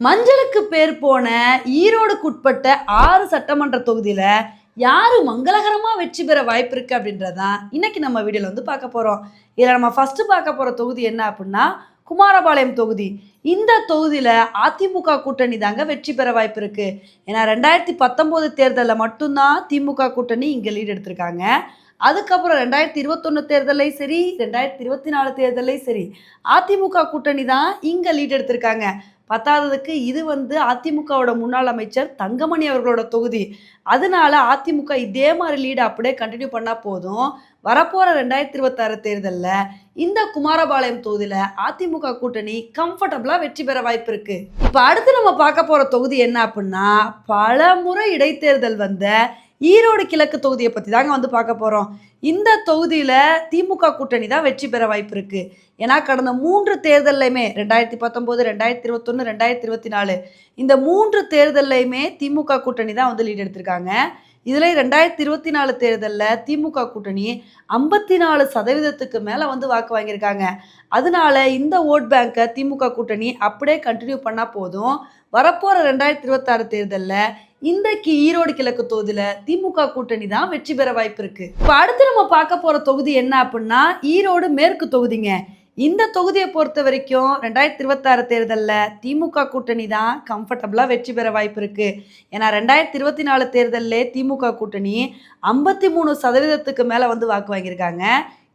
மஞ்சளுக்கு பேர் போன ஈரோடுக்குட்பட்ட ஆறு சட்டமன்ற தொகுதியில் யார் மங்களகரமாக வெற்றி பெற வாய்ப்பு இருக்கு அப்படின்றதான் இன்னைக்கு நம்ம வீடியோவில் வந்து பார்க்க போகிறோம் இதில் நம்ம ஃபஸ்ட்டு பார்க்க போகிற தொகுதி என்ன அப்படின்னா குமாரபாளையம் தொகுதி. இந்த தொகுதியில் அதிமுக கூட்டணி தாங்க வெற்றி பெற வாய்ப்பு இருக்கு. ஏன்னா ரெண்டாயிரத்தி பத்தொம்போது தேர்தலில் மட்டும்தான் திமுக கூட்டணி இங்கே லீட் எடுத்திருக்காங்க. அதுக்கப்புறம் ரெண்டாயிரத்தி இருபத்தொன்று தேர்தலையும் சரி ரெண்டாயிரத்தி இருபத்தி நாலு தேர்தலையும் சரி அதிமுக கூட்டணி தான் இங்கே லீட் எடுத்திருக்காங்க. பத்தாததுக்கு இது வந்து அதிமுகவோட முன்னாள் அமைச்சர் தங்கமணி அவர்களோட தொகுதி. அதனால அதிமுக இதே மாதிரி லீடு அப்படியே கண்டினியூ பண்ணால் போதும். வரப்போகிற ரெண்டாயிரத்தி இருபத்தாறு தேர்தலில் இந்த குமாரபாளையம் தொகுதியில் அதிமுக கூட்டணி கம்ஃபர்டபுளாக வெற்றி பெற வாய்ப்பு இருக்குது இப்போ அடுத்து நம்ம பார்க்க போகிற தொகுதி என்ன அப்படின்னா பல முறை இடைத்தேர்தல் வந்த ஈரோடு கிழக்கு தொகுதியை பற்றி தாங்க வந்து பார்க்க போகிறோம் இந்த தொகுதியில் திமுக கூட்டணி தான் வெற்றி பெற வாய்ப்பு இருக்குது ஏன்னா கடந்த மூன்று தேர்தல்லையுமே ரெண்டாயிரத்தி பத்தொம்போது ரெண்டாயிரத்தி இருபத்தொன்று ரெண்டாயிரத்தி இருபத்தி நாலு இந்த மூன்று தேர்தல்லையுமே திமுக கூட்டணி தான் வந்து லீட் எடுத்திருக்காங்க. இதில் ரெண்டாயிரத்தி இருபத்தி நாலு தேர்தலில் திமுக கூட்டணி ஐம்பத்தி நாலு சதவீதத்துக்கு மேலே வந்து வாக்கு வாங்கியிருக்காங்க. அதனால இந்த ஓட் பேங்கை திமுக கூட்டணி அப்படியே கண்டினியூ பண்ணால் போதும். வரப்போகிற ரெண்டாயிரத்தி இருபத்தாறு தேர்தலில் இன்றைக்கு ஈரோடு கிழக்கு தொகுதியில் திமுக கூட்டணி தான் வெற்றி பெற வாய்ப்பு இருக்கு. இப்போ அடுத்து நம்ம பார்க்க போகிற தொகுதி என்ன அப்படின்னா ஈரோடு மேற்கு தொகுதிங்க. இந்த தொகுதியை பொறுத்த வரைக்கும் ரெண்டாயிரத்தி இருபத்தாறு தேர்தலில் திமுக கூட்டணி தான் கம்ஃபர்டபுளாக வெற்றி பெற வாய்ப்பு இருக்குது ஏன்னா ரெண்டாயிரத்தி இருபத்தி நாலு தேர்தலில் திமுக கூட்டணி ஐம்பத்தி மூணு சதவீதத்துக்கு மேலே வந்து வாக்கு வாங்கியிருக்காங்க.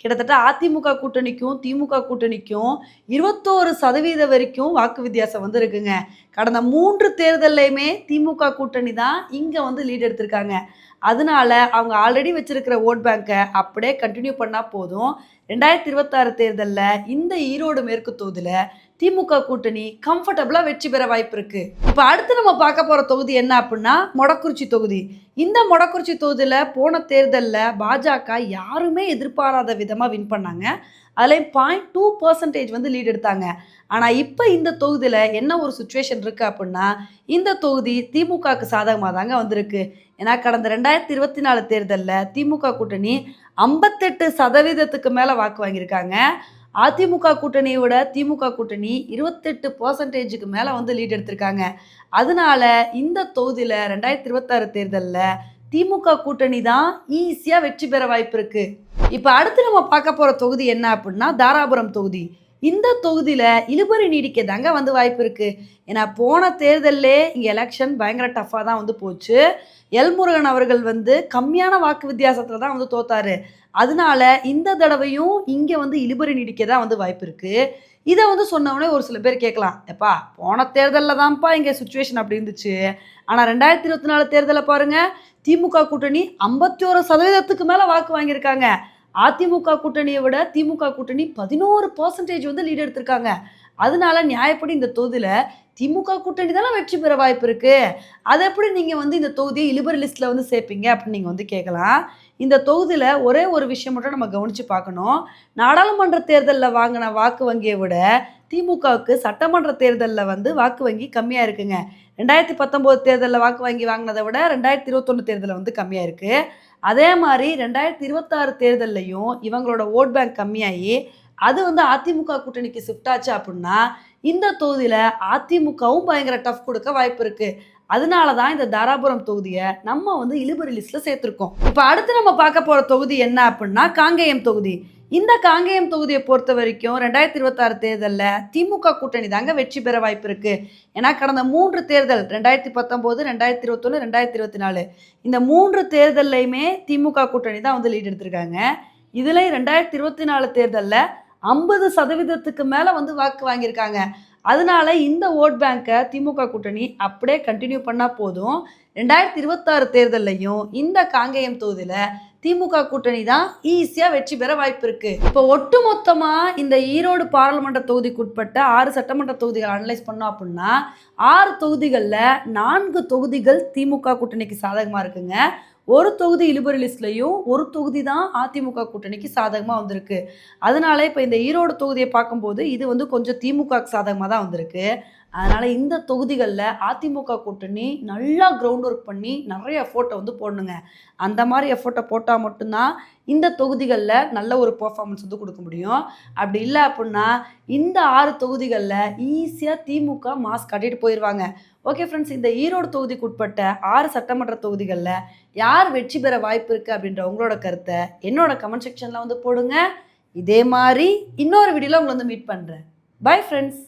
கிட்டத்தட்ட அதிமுக கூட்டணிக்கும் திமுக கூட்டணிக்கும் இருபத்தோரு சதவீதம் வரைக்கும் வாக்கு வித்தியாசம் வந்து இருக்குங்க. கடந்த மூன்று தேர்தல்லையுமே திமுக கூட்டணி தான் இங்கே வந்து லீட் எடுத்திருக்காங்க. அதனால அவங்க ஆல்ரெடி வச்சிருக்கிற ஓட் பேங்கை அப்படியே கண்டினியூ பண்ணால் போதும். ரெண்டாயிரத்தி இருபத்தாறு தேர்தலில் இந்த ஈரோடு மேற்கு தொகுதியில் திமுக கூட்டணி கம்ஃபர்டபுளாக வெற்றி பெற வாய்ப்பு இருக்கு. இப்போ அடுத்து நம்ம பார்க்க போகிற தொகுதி என்ன அப்படின்னா மொடக்குறிச்சி தொகுதி. இந்த மொடக்குறிச்சி தொகுதியில் போன தேர்தலில் பாஜக யாருமே எதிர்பாராத விதமாக வின் பண்ணாங்க. அதில் பாயிண்ட் டூ பர்சன்டேஜ் வந்து லீட் எடுத்தாங்க. ஆனால் இப்போ இந்த தொகுதியில் என்ன ஒரு சுச்சுவேஷன் இருக்குது அப்படின்னா இந்த தொகுதி திமுகவுக்கு சாதகமாக தாங்க வந்திருக்கு. ஏன்னா கடந்த ரெண்டாயிரத்தி இருபத்தி நாலு தேர்தலில் திமுக கூட்டணி ஐம்பத்தெட்டு சதவீதத்துக்கு மேலே வாக்கு வாங்கியிருக்காங்க. அதிமுக கூட்டணியோட திமுக கூட்டணி இருபத்தெட்டு பர்சன்டேஜுக்கு மேலே வந்து லீட் எடுத்திருக்காங்க. அதனால இந்த தொகுதியில் ரெண்டாயிரத்தி இருபத்தாறு தேர்தலில் திமுக கூட்டணி தான் ஈஸியாக வெற்றி பெற வாய்ப்பு இருக்கு. இப்போ அடுத்து நம்ம பார்க்க போகிற தொகுதி என்ன அப்படின்னா தாராபுரம் தொகுதி. இந்த தொகுதியில் இழுபறி நீடிக்க தாங்க வந்து வாய்ப்பு இருக்குது ஏன்னா போன தேர்தல்லே இங்கே எலெக்ஷன் பயங்கர டஃப்பாக தான் வந்து போச்சு. எல்முருகன் அவர்கள் வந்து கம்மியான வாக்கு வித்தியாசத்தில் தான் வந்து தோத்தாரு. அதனால இந்த தடவையும் இங்கே வந்து இழுபறி நீடிக்க தான் வந்து வாய்ப்பு இருக்குது இதை வந்து சொன்னவொடனே ஒரு சில பேர் கேட்கலாம். எப்பா போன தேர்தலில் தான்ப்பா இங்கே சுச்சுவேஷன் அப்படி இருந்துச்சு. ஆனால் ரெண்டாயிரத்தி இருபத்தி நாலு தேர்தலில் பாருங்க திமுக கூட்டணி ஐம்பத்தி ஒரு சதவீதத்துக்கு மேலே வாக்கு வாங்கியிருக்காங்க. அதிமுக கூட்டணியை விட திமுக கூட்டணி பதினோரு பர்சன்டேஜ் வந்து லீடு எடுத்திருக்காங்க. அதனால நியாயப்படி இந்த தொகுதியில் திமுக கூட்டணி தானே வெற்றி பெற வாய்ப்பு இருக்கு. அதை எப்படி நீங்கள் வந்து இந்த தொகுதியை இலிபர் லிஸ்ட்டில் வந்து சேர்ப்பீங்க அப்படின்னு நீங்கள் வந்து கேட்கலாம். இந்த தொகுதியில் ஒரே ஒரு விஷயம் மட்டும் நம்ம கவனித்து பார்க்கணும். நாடாளுமன்ற தேர்தலில் வாங்கின வாக்கு வங்கியை விட திமுகவுக்கு சட்டமன்ற தேர்தலில் வந்து வாக்கு வங்கி கம்மியாக இருக்குங்க. ரெண்டாயிரத்தி பத்தொம்போது தேர்தலில் வாக்கு வங்கி வாங்கினதை விட ரெண்டாயிரத்தி இருபத்தொன்று தேர்தலில் வந்து கம்மியாக இருக்குது அதே மாதிரி ரெண்டாயிரத்தி இருபத்தாறு தேர்தல்லையும் இவங்களோட ஓட் பேங்க் கம்மியாகி அது வந்து அதிமுக கூட்டணிக்கு ஷிஃப்ட் ஆச்சு அப்படின்னா இந்த தொகுதியில் அதிமுகவும் பயங்கர டஃப் கொடுக்க வாய்ப்பு இருக்குது அதனால தான் இந்த தாராபுரம் தொகுதியை நம்ம வந்து இழுபறி லிஸ்ட்டில் சேர்த்துருக்கோம். இப்போ அடுத்து நம்ம பார்க்க போகிற தொகுதி என்ன அப்படின்னா காங்கேயம் தொகுதி. இந்த காங்கேயம் தொகுதியை பொறுத்த வரைக்கும் ரெண்டாயிரத்தி இருபத்தாறு தேர்தலில் திமுக கூட்டணி தாங்க வெற்றி பெற வாய்ப்பு இருக்குது ஏன்னா கடந்த மூன்று தேர்தல் ரெண்டாயிரத்தி பத்தொம்போது ரெண்டாயிரத்தி இருபத்தொன்று ரெண்டாயிரத்தி இருபத்தி நாலு இந்த மூன்று தேர்தல்லையுமே திமுக கூட்டணி தான் வந்து லீட் எடுத்திருக்காங்க. இதில் ரெண்டாயிரத்தி இருபத்தி நாலு தேர்தலில் ஐம்பது சதவீதத்துக்கு மேலே வந்து வாக்கு வாங்கியிருக்காங்க. அதனால இந்த ஓட் பேங்கை திமுக கூட்டணி அப்படியே கண்டினியூ பண்ணால் போதும். ரெண்டாயிரத்தி இருபத்தாறு தேர்தல்லையும் இந்த காங்கேயம் தொகுதியில் திமுக கூட்டணி தான் ஈஸியாக வெற்றி பெற வாய்ப்பு இருக்குது இப்போ ஒட்டுமொத்தமாக இந்த ஈரோடு பாராளுமன்ற தொகுதிக்குட்பட்ட ஆறு சட்டமன்ற தொகுதிகள் அனலைஸ் பண்ணோம் அப்படின்னா ஆறு தொகுதிகளில் நான்கு தொகுதிகள் திமுக கூட்டணிக்கு சாதகமாக இருக்குங்க. ஒரு தொகுதி லிபரலிஸ்ட்லையும் ஒரு தொகுதி தான் அதிமுக கூட்டணிக்கு சாதகமாக வந்திருக்கு. அதனால இப்போ இந்த ஈரோடு தொகுதியை பார்க்கும்போது இது வந்து கொஞ்சம் திமுக சாதகமாக தான் வந்திருக்கு. அதனால் இந்த தொகுதிகளில் அதிமுக கூட்டணி நல்லா கிரவுண்ட் ஒர்க் பண்ணி நிறைய எஃபோர்ட்டை வந்து போடணுங்க. அந்த மாதிரி எஃபோர்ட்டை போட்டால் மட்டும்தான் இந்த தொகுதிகளில் நல்ல ஒரு பெர்ஃபார்மன்ஸ் வந்து கொடுக்க முடியும். அப்படி இல்லை அப்படின்னா இந்த ஆறு தொகுதிகளில் ஈஸியாக திமுக மாஸ் காட்டிட்டு போயிடுவாங்க ஓகே ஃப்ரெண்ட்ஸ் இந்த ஈரோடு தொகுதிக்கு உட்பட்ட ஆறு சட்டமன்ற தொகுதிகளில் யார் வெற்றி பெற வாய்ப்பு இருக்குது அப்படின்ற உங்களோட கருத்தை என்னோட கமெண்ட் செக்ஷனில் வந்து போடுங்க. இதே மாதிரி இன்னொரு வீடியோவில் உங்களை வந்து மீட் பண்ணுறேன் பை ஃப்ரெண்ட்ஸ்